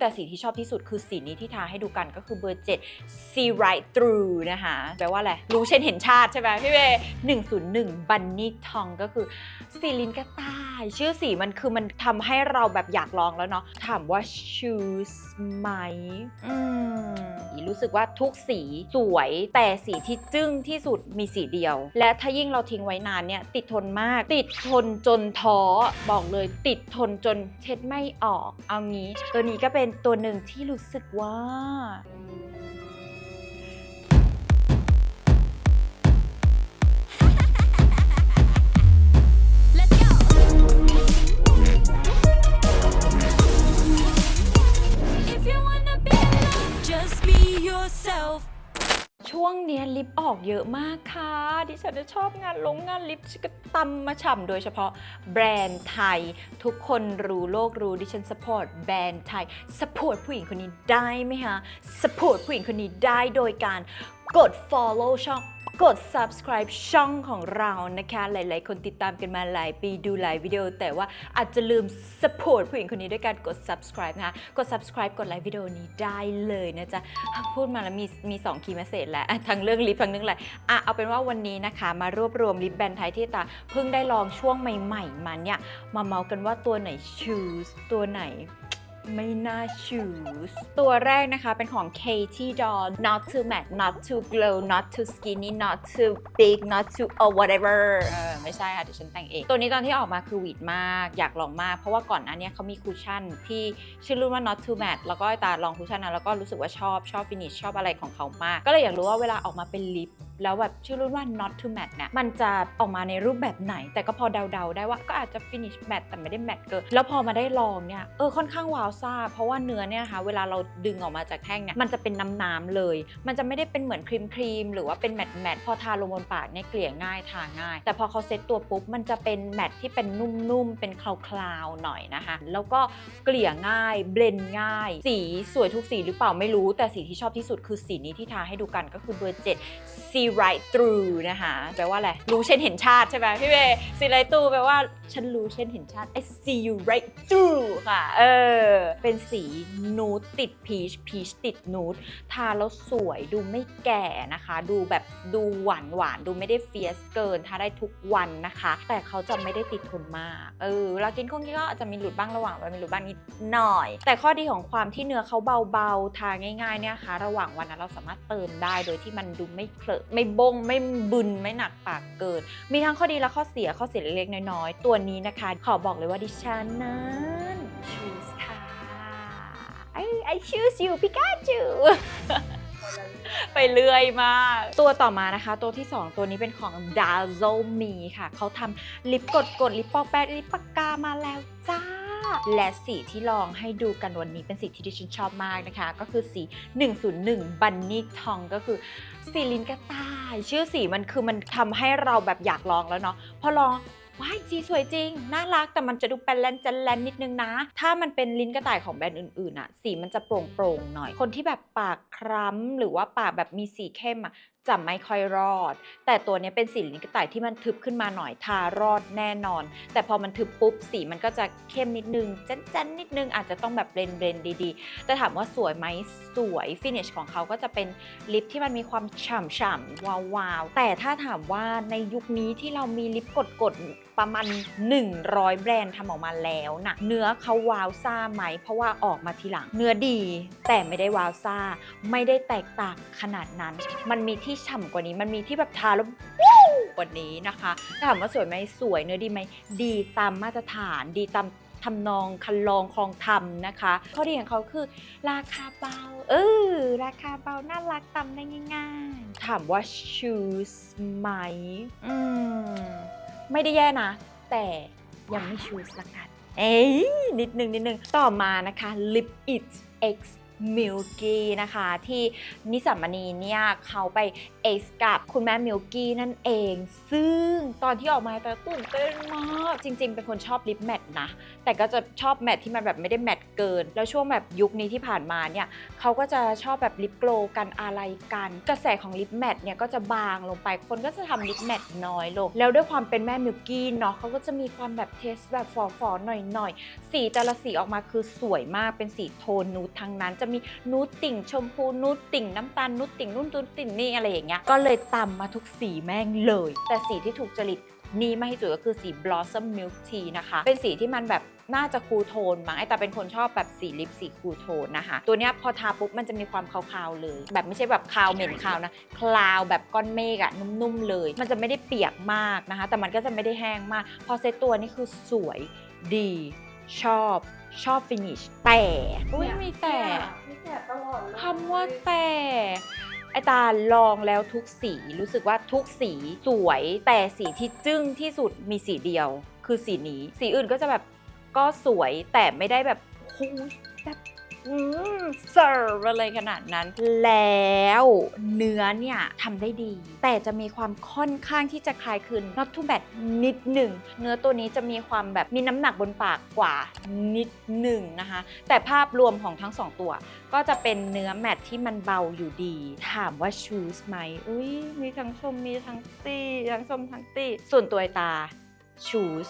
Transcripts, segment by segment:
แต่สีที่ชอบที่สุดคือสีนี้ที่ทาให้ดูกันก็คือเบอร์7 See Right Through นะคะ แปลว่าอะไร รู้เช่นเห็นชาติใช่ไหมพี่เบย์101 Bunny Tong ก็คือสีลินกระต่าย ชื่อสีมันคือมันทำให้เราแบบอยากลองแล้วเนาะ ถามว่า choose ไหม อืมรู้สึกว่าทุกสีสวย แต่สีที่จึ้งที่สุดมีสีเดียว และถ้ายิ่งเราทิ้งไว้นานเนี่ย ติดทนมาก ติดทนจนท้อ บอกเลยติดทนจนเช็ดไม่ออก เอางี้ ตัวนี้ก็เป็นตัวหนึ่งที่รู้สึกว่า Let's go. If you wanna be alone, just be yourself. ช่วงเนี้ยลิปออกเยอะมากค่ะ ดิฉันจะชอบงานลงงานลิปก็ตำมาฉ่ำโดยเฉพาะแบรนด์ไทย ทุกคนรู้โลกรู้ดิฉันสปอร์ตแบรนด์ไทยสปอร์ตผู้หญิงคนนี้ได้ไหมคะสปอร์ตผู้หญิงคนนี้ได้โดยการกด follow ช่อง กด subscribe ช่องของเรานะคะ หลาย ๆ คนติดตามกันมาหลายปีดูหลายวิดีโอ แต่ว่าอาจจะลืม support ผู้หญิงคนนี้ด้วยการกด subscribe นะคะ กด subscribe กดไลค์วิดีโอนี้ได้เลยนะจ๊ะ พูดมาแล้วมีมี2คีย์เมสเซจแล้ว ทั้งเรื่องลิปทั้งเรื่องอะไรอะเอาเป็นว่าวันนี้นะคะ มารวบรวมลิปแบรนด์ไทยที่ตาเพิ่งได้ลองช่วงใหม่ ๆมาเนี่ย มาเมากันว่าตัวไหน choose ตัวไหน ไม่น่า choose ตัวแรกนะคะเป็นของ Katie Doll not too matte not too glow not too skinny not too big not too oh whatever เออไม่ใช่ค่ะเดี๋ยวฉันแต่งเอง ตัวนี้ตอนที่ออกมาคือหวีดมาก อยากลองมาก เพราะว่าก่อนหน้าเนี้ยเขามีคุชชั่นที่ชื่อรุ่นว่า not too matte แล้วก็ตาลองคุชชั่นนะแล้วก็รู้สึกว่าชอบชอบฟินิชชอบอะไรของเขามาก ก็เลยอยากรู้ว่าเวลาออกมาเป็นลิป แล้วแบบชื่อรุ่นว่า not too matte เนี่ยมันจะออกมาในรูปแบบไหน แต่ก็พอเดาๆ ได้ว่าก็อาจจะ finish matte แต่ไม่ได้ matte เกินแล้วพอมาได้ลองเนี่ยเออค่อนข้างว้าวซ่าเพราะว่าเนื้อเนี่ยนะคะเวลาเราดึงออกมาจากแท่งเนี่ยมันจะเป็นน้ำๆเลย มันจะไม่ได้เป็นเหมือนครีมครีมๆหรือว่าเป็นแมตต์แมตต์พอทาลงบนปากเนี่ยเกลี่ยง่ายทาง่าย แต่พอเขาเซ็ตตัวปุ๊บมันจะเป็นแมตต์ที่เป็นนุ่มๆเป็นคลาวๆหน่อยนะคะ แล้วก็เกลี่ยง่ายเบลนง่าย สีสวยทุกสีหรือเปล่าไม่รู้ แต่สีที่ชอบที่สุดคือสีนี้ที่ทาให้ดูกันก็คือเบอร์7 see right through นะคะ แปลว่าอะไร รู้เช่นเห็นชาติใช่ไหมพี่เบ see right through แปลว่าฉันรู้เช่นเห็นชาติ I see you right through ค่ะ เออ เป็นสีนูดติดพีช พีชติดนูดทาแล้วสวยดูไม่แก่นะคะ ดูแบบดูหวานหวานดูไม่ได้เฟียสเกินทาได้ทุกวันนะคะ แต่เขาจะไม่ได้ติดทนมาก เออเวลากินข้าวกี้ก็อาจจะมีหลุดบ้างระหว่างวันมีหลุดบ้างนิดหน่อย แต่ข้อดีของความที่เนื้อเขาเบาๆ ทาง่ายๆเนี่ยค่ะ ระหว่างวันนะเราสามารถเติมได้โดยที่มันดูไม่เคลอะไม่บงไม่บึนไม่หนักปากเกิน มีทั้งข้อดีและข้อเสียข้อเสียเล็กๆน้อยๆตัวนี้นะคะ ขอบอกเลยว่าดิฉันนั้น choose ค่ะ I I choose you Pikachu ไปเรื่อยมาก ตัวต่อมานะคะ ตัวที่ 2 ตัวนี้เป็นของ Dazzle Me ค่ะ เขาทำลิปกดกดลิปปอกแป๊กลิปปากกามาแล้วจ้า และสีที่ลองให้ดูกันวันนี้เป็นสีที่ดิฉันชอบมากนะคะ ก็คือสี 101 Bunny Tongue ก็คือสีลิ้นกระต่าย ชื่อสีมันคือมันทำให้เราแบบอยากลองแล้วเนาะพอลอง ว้ายสีสวยจริง น่ารักแต่มันจะดูแปลนจันแลนนิดนึงนะ ถ้ามันเป็นลิ้นกระต่ายของแบรนด์อื่นๆอะสีมันจะโปร่งๆหน่อย คนที่แบบปากคล้ำหรือว่าปากแบบมีสีเข้มอะ จะไม่ค่อยรอด แต่ตัวนี้เป็นสีลิ้นกระต่ายที่มันทึบขึ้นมาหน่อยทารอดแน่นอน แต่พอมันทึบปุ๊บสีมันก็จะเข้มนิดนึงจันๆนิดนึงอาจจะต้องแบบเบลนๆดีๆ แต่ถามว่าสวยไหมสวยฟินิชของเขาก็จะเป็นลิปที่มันมีความฉ่ำๆวาวๆ แต่ถ้าถามว่าในยุคนี้ที่เรามีลิปกดๆประมาณ 100 แบรนด์ทำออกมาแล้วนะเนื้อเขาวาวซ่าไหม เพราะว่าออกมาทีหลัง เนื้อดี แต่ไม่ได้วาวซ่า ไม่ได้แตกต่างขนาดนั้น มันมีที่ฉ่ำกว่านี้ มันมีที่แบบทาแล้ววู้กว่านี้นะคะถาถามว่าสวยไหมสวยเนื้อดีไหมดีตามมาตรฐาน ดีตามทำนองคันลองคลองทำนะคะ ข้อดีของเขาคือ ราคาเบา เออ ราคาเบา น่ารักตำได้ง่ายๆ ถามว่า choose ไหมอืม ไม่ได้แย่นะ แต่ยังไม่ choose ละกัน เอ้ยนิดนึงนิดนึง ต่อมานะคะ lip it x มิลกี้นะคะที่นิสสัมมณีเนี่ยเขาไปเอสกับคุณแม่มิลกี้นั่นเอง ซึ่งตอนที่ออกมาต่ตื่นเต้นมาก จริง ๆ เป็นคนชอบลิปแมทนะ แต่ก็จะชอบแมทที่มันแบบไม่ได้แมทเกิน แล้วช่วงแบบยุคนี้ที่ผ่านมาเนี่ยเขาก็จะชอบแบบลิปโกลกันอะไรกัน กระแสของลิปแมทเนี่ยก็จะบางลงไปคนก็จะทำลิปแมทน้อยลง แล้วด้วยความเป็นแม่มิลกี้เนาะเขาก็จะมีความแบบเทสแบบฝอๆหน่อยๆสีแต่ละสีออกมาคือสวยมากเป็นสีโทนนูดทั้งนั้นจะมีนูดติ่งชมพูนูดติ่งน้ำตาลนูดติ่งนุ่นนูดติ่งนี่อะไรอย่างเงี้ย ก็เลยตำมาทุกสีแม่งเลย แต่สีที่ถูกจริตนี่มากที่สุดก็คือสี Blossom Milk Tea นะคะ เป็นสีที่มันแบบน่าจะคูลโทนมั้งไอแต่เป็นคนชอบแบบสีลิปสีคูลโทนนะคะ ตัวเนี้ยพอทาปุ๊บมันจะมีความคาวๆเลย แบบไม่ใช่แบบคาวเหม็นคาวนะคลาวแบบก้อนเมฆอะนุ่มๆเลย มันจะไม่ได้เปียกมากนะคะ แต่มันก็จะไม่ได้แห้งมาก พอเซตตัวนี่คือสวยดีชอบ ชอบฟินิชแต่อุ้ยมีแต่มีแต่ตลอดเลยคำว่าแต่ไอตาลองแล้วทุกสีรู้สึกว่าทุกสีสวยแต่สีที่จึ้งที่สุดมีสีเดียว คือสีนี้ สีอื่นก็จะแบบก็สวยแต่ไม่ได้แบบโอ้โหแบบอืม เซิร์ฟอะไรขนาดนั้น แล้วเนื้อเนี่ยทำได้ดี แต่จะมีความค่อนข้างที่จะคลายคืน not too bad นิดหนึ่ง เนื้อตัวนี้จะมีความแบบมีน้ำหนักบนปากกว่านิดหนึ่งนะคะ แต่ภาพรวมของทั้งสองตัว ก็จะเป็นเนื้อแมทที่มันเบาอยู่ดี ถามว่าชูสไหมอุ้ยมีทั้งชมมีทั้งตีทั้งชมทั้งตีส่วนตัวตาชูส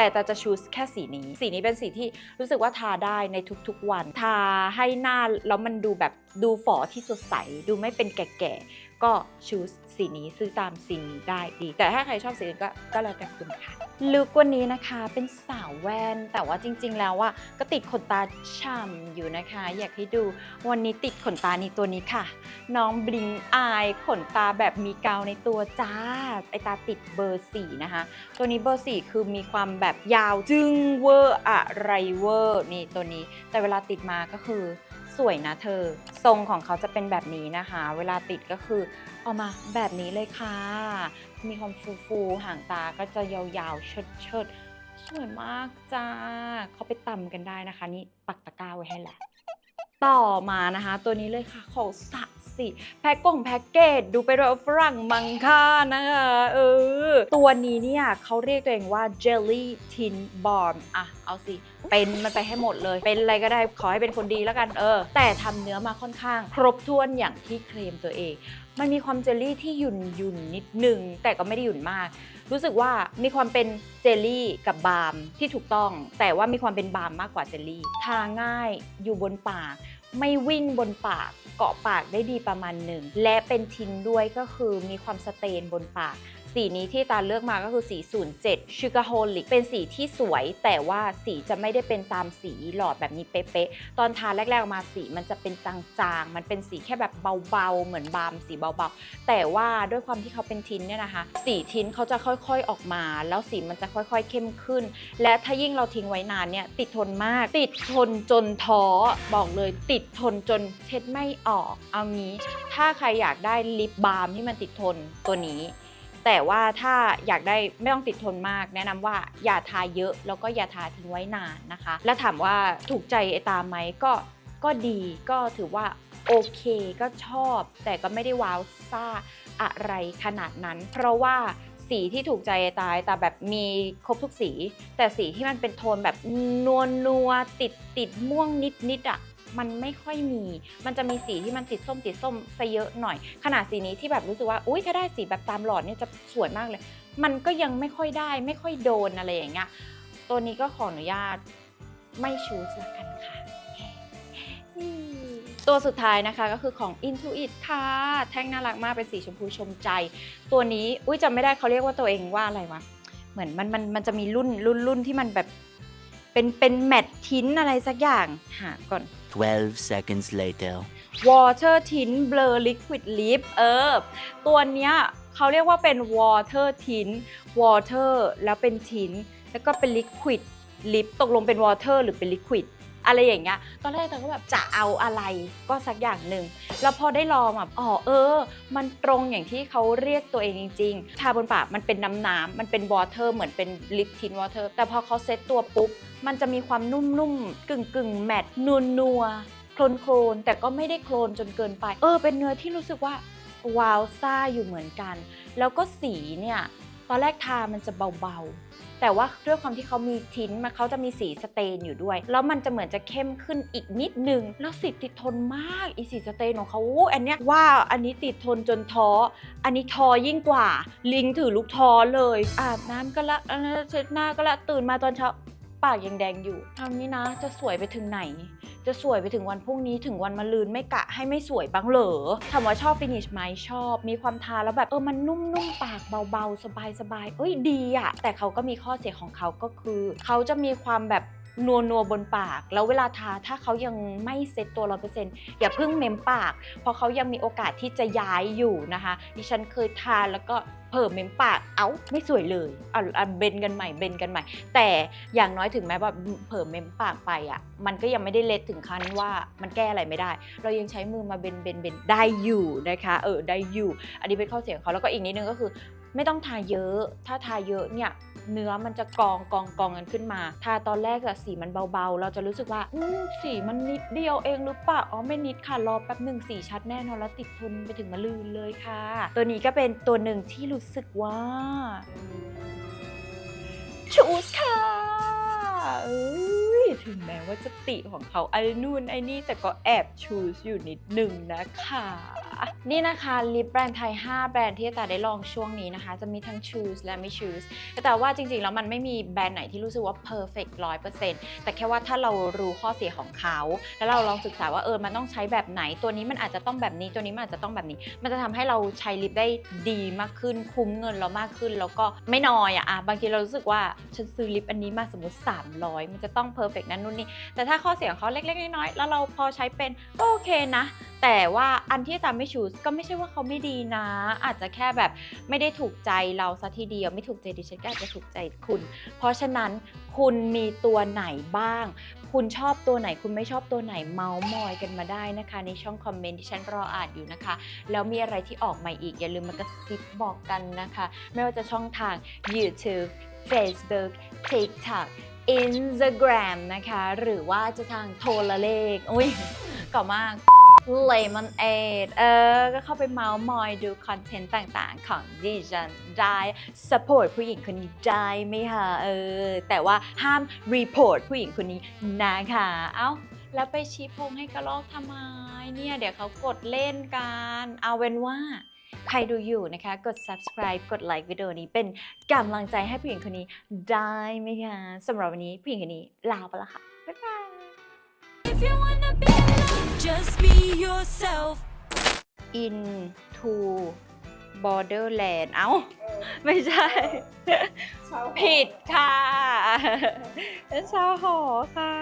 แต่จะจะชูสแค่สีนี้ สีนี้เป็นสีที่รู้สึกว่าทาได้ในทุกๆวัน ทาให้หน้าแล้วมันดูแบบดูฝอที่สดใส ดูไม่เป็นแก่ๆก็ชูส สีนี้ซื้อตามสีนี้ได้ดี แต่ถ้าใครชอบสีอื่นก็ก็แล้วแต่คุณค่ะลุกวันนี้นะคะเป็นสาวแว่น แต่ว่าจริง ๆ แล้วว่าก็ติดขนตาฉ่ำอยู่นะคะ อยากให้ดูวันนี้ติดขนตานี้ตัวนี้ค่ะ น้องบลิงอายขนตาแบบมีกาวในตัวจ้าไอตาติดเบอร์สี่นะคะ ตัวนี้เบอร์สี่คือมีความแบบยาวจึงเวอร์อะไรเวอร์นี่ตัวนี้ แต่เวลาติดมาก็คือ สวยนะเธอ ทรงของเขาจะเป็นแบบนี้นะคะ เวลาติดก็คือเอามาแบบนี้เลยค่ะ มีความฟูฟูๆห่างตาก็จะยาวๆเชิดเชิดๆ สวยมากจ้า เขาไปตำกันได้นะคะ นี่ปักตะกร้าไว้ให้แหละ ต่อมานะคะ ตัวนี้เลยค่ะของสะ สิแพ็กกงแพ็กเกจดูไปด้วยฝรั่งมังค่านะคะเออ ตัวนี้เนี่ยเขาเรียกตัวเองว่า Jelly Tin Balm อะ เอาสิ เป็นมันไปให้หมดเลย เป็นอะไรก็ได้ขอให้เป็นคนดีแล้วกันเออ แต่ทำเนื้อมาค่อนข้าง ครบถ้วนอย่างที่เคลมตัวเอง มันมีความเจลลี่ที่หยุ่นหยุ่นนิดนึง แต่ก็ไม่ได้หยุ่นมาก รู้สึกว่ามีความเป็นเจลลี่กับบาล์มที่ถูกต้อง แต่ว่ามีความเป็นบาล์มมากกว่าเจลลี่ ทาง่ายอยู่บนปาก ไม่วิ่งบนปากเกาะปากได้ดีประมาณหนึ่ง และเป็นทินด้วยก็คือมีความสเตนบนปาก สีนี้ที่ตาเลือกมาก็คือสี 07 Sugar Holic เป็นสีที่สวย แต่ว่าสีจะไม่ได้เป็นตามสีหลอดแบบนี้เป๊ะๆ ตอนทาแรกๆออกมาสีมันจะเป็นจางๆ มันเป็นสีแค่แบบเบาๆ เหมือนบามสีเบาๆ แต่ว่าด้วยความที่เขาเป็นทินเนี่ยนะคะ สีทินเขาจะค่อยๆออกมา แล้วสีมันจะค่อยๆเข้มขึ้น และถ้ายิ่งเราทิ้งไว้นานเนี่ยติดทนมาก ติดทนจนท้อบอกเลยติดทนจนเช็ดไม่ออก เอางี้ ถ้าใครอยากได้ลิปบาล์มที่มันติดทนตัวนี้ แต่ว่าถ้าอยากได้ไม่ต้องติดทนมาก แนะนำว่าอย่าทาเยอะแล้วก็อย่าทาทิ้งไว้นานนะคะ แล้วถามว่าถูกใจไอตาไหมก็ก็ดีก็ถือว่าโอเคก็ชอบ แต่ก็ไม่ได้ว้าวซ่าอะไรขนาดนั้น เพราะว่าสีที่ถูกใจไอตายแต่แบบมีครบทุกสี แต่สีที่มันเป็นโทนแบบนัวนัวติดติดม่วงนิดนิดอะ มันไม่ค่อยมี มันจะมีสีที่มันติดส้มติดส้มซะเยอะหน่อย ขนาดสีนี้ที่แบบรู้สึกว่า อุ้ยถ้าได้สีแบบตามหลอดเนี่ยจะสวยมากเลย มันก็ยังไม่ค่อยได้ ไม่ค่อยโดนอะไรอย่างเงี้ย ตัวนี้ก็ขออนุญาตไม่ชูสละกันค่ะ ตัวสุดท้ายนะคะก็คือของ Intuit ค่ะ แท่งน่ารักมากเป็นสีชมพูชมใจ ตัวนี้ อุ้ยจำไม่ได้เขาเรียกว่าตัวเองว่าอะไรวะ เหมือนมันมันมันจะมีรุ่นรุ่นรุ่นที่มันแบบเป็นเป็นแมตทินอะไรสักอย่าง หาก่อน 12 seconds later. Water Tint Blur Liquid Lip เออ ตัวเนี้ยเขาเรียกว่าเป็น Water Tint Water แล้วเป็น Tint แล้วก็เป็น Liquid Lip ตกลงเป็น Water หรือเป็น Liquid อะไรอย่างเงี้ย ตอนแรกแต่ก็แบบจะเอาอะไรก็สักอย่างหนึ่ง แล้วพอได้ลองแบบอ๋อเออ มันตรงอย่างที่เขาเรียกตัวเองจริงๆ ทาบนปากมันเป็นน้ำน้ำมันเป็น water เหมือนเป็น lip tint water แต่พอเขาเซ็ตตัวปุ๊บ มันจะมีความนุ่มๆ กึ่งๆแมตต์นัวๆลนโคลนแต่ก็ไม่ได้โคลนจนเกินไป เออ เป็นเนื้อที่รู้สึกว่าวาวซ่าอยู่เหมือนกัน แล้วก็สีเนี่ย ตอนแรกทามันจะเบาๆ แต่ว่าด้วยความที่เขามีทิ้นมาเขาจะมีสีสเตนอยู่ด้วย แล้วมันจะเหมือนจะเข้มขึ้นอีกนิดนึง แล้วสีติดทนมากอีสีสเตนของเขาอันเนี้ยว่าอันนี้ติดทนจนท้อ อันนี้ทอยิ่งกว่า ลิงถือลูกท้อเลย อาบน้ำก็ละเช็ดหน้าก็ละตื่นมาตอนเช้า ปากยังแดงอยู่ทำนี้นะ จะสวยไปถึงไหน จะสวยไปถึงวันพรุ่งนี้ถึงวันมะรืนไม่กะให้ไม่สวยบ้างเหรอถามว่าชอบฟินิชไหมชอบ มีความทาแล้วแบบเออมันนุ่มๆปากเบาๆ สบายๆเอ้ยดีอะแต่เขาก็มีข้อเสียของเขาก็คือ เขาจะมีความแบบ นัวนัวบนปาก แล้วเวลาทาถ้าเขายังไม่เซ็ตตัวร้อเปอร์เซ็นต์อย่าเพิ่งเมมปาก เพราะเขายังมีโอกาสที่จะย้ายอยู่นะคะ ดิฉันเคยทาแล้วก็เพิ่มเมมปาก เอ้าไม่สวยเลยอะอะเบนกันใหม่เบนกันใหม่ แต่อย่างน้อยถึงแม้ว่าเพิ่มเมมปากไปอะ มันก็ยังไม่ได้เละถึงขั้นว่ามันแก้อะไรไม่ได้ เรายังใช้มือมาเบนเบนเบนได้อยู่นะคะ เออได้อยู่ อันนี้เป็นข้อเสียงเขาแล้วก็อีกนิดนึงก็คือ ไม่ต้องทาเยอะ ถ้าทาเยอะเนี่ยเนื้อมันจะกองกองกองกันขึ้นมา ทาตอนแรกอะสีมันเบาๆ เราจะรู้สึกว่าอืมสีมันนิดเดียวเองหรือเปล่า อ๋อไม่นิดค่ะ รอแป๊บหนึ่งสีชัดแน่นอนแล้วติดทนไปถึงมะลืนเลยค่ะ ตัวนี้ก็เป็นตัวหนึ่งที่รู้สึกว่าชูสค่ะเอ้ยถึงแม้ว่าจะติของเขาไอ้นู่นไอ้นี่แต่ก็แอบชูสอยู่นิดหนึ่งนะคะ นี่นะคะลิปแบรนด์ไทย 5 แบรนด์ที่ตาได้ลองช่วงนี้นะคะ จะมีทั้ง choose และไม่ choose แต่ว่าจริงๆ แล้วมันไม่มีแบรนด์ไหนที่รู้สึกว่า perfect 100%แต่แค่ว่าถ้าเรารู้ข้อเสียของเขา แล้วเราลองศึกษาว่าเออมันต้องใช้แบบไหน ตัวนี้มันอาจจะต้องแบบนี้ตัวนี้มันอาจจะต้องแบบนี้ มันจะทำให้เราใช้ลิปได้ดีมากขึ้นคุ้มเงินเรามากขึ้น แล้วก็ไม่น้อยอะอะบางทีเรารู้สึกว่าฉันซื้อลิปอันนี้มาสมมติ 300 มันจะต้อง perfect นั่นนู่นนี่แต่ถ้าข้อเสียของเขาเล็กๆน้อยๆแล้วเราพอใช้เป็นก็โอเคนะ แต่ว่าอันที่ตามไม่ชูสก็ไม่ใช่ว่าเขาไม่ดีนะ อาจจะแค่แบบไม่ได้ถูกใจเราซะทีเดียวไม่ถูกใจดิฉันก็อาจจะถูกใจคุณ เพราะฉะนั้นคุณมีตัวไหนบ้าง คุณชอบตัวไหนคุณไม่ชอบตัวไหนเมาส์มอยกันมาได้นะคะ ในช่องคอมเมนต์ที่ฉันรออ่านอยู่นะคะ แล้วมีอะไรที่ออกใหม่อีกอย่าลืมมากระซิบบอกกันนะคะ ไม่ว่าจะช่องทาง YouTube Facebook TikTok Instagram นะคะ หรือว่าจะทางโทรเลขอุ้ยก่ามาก Lemon Aid เออ ก็เข้าไปเมาส์มอยดูคอนเทนต์ต่างๆ ของดิฉันได้ support ผู้หญิงคนนี้ได้ไหมคะเออ แต่ว่าห้าม report ผู้หญิงคนนี้นะคะเอ้าแล้วไปชี้พงให้กระลอกทำไมเนี่ย เดี๋ยวเขากดเล่นกัน เอาเป็นว่าใครดูอยู่นะคะ กด subscribe กดไลค์วิดีโอนี้เป็นกำลังใจให้ผู้หญิงคนนี้ได้ไหมคะสำหรับวันนี้ผู้หญิงคนนี้ลาไปละค่ะ บ๊ายบาย just be yourself. into borderland เอ้า ไม่ใช่ ผิดค่ะเป็นชาวหอค่ะ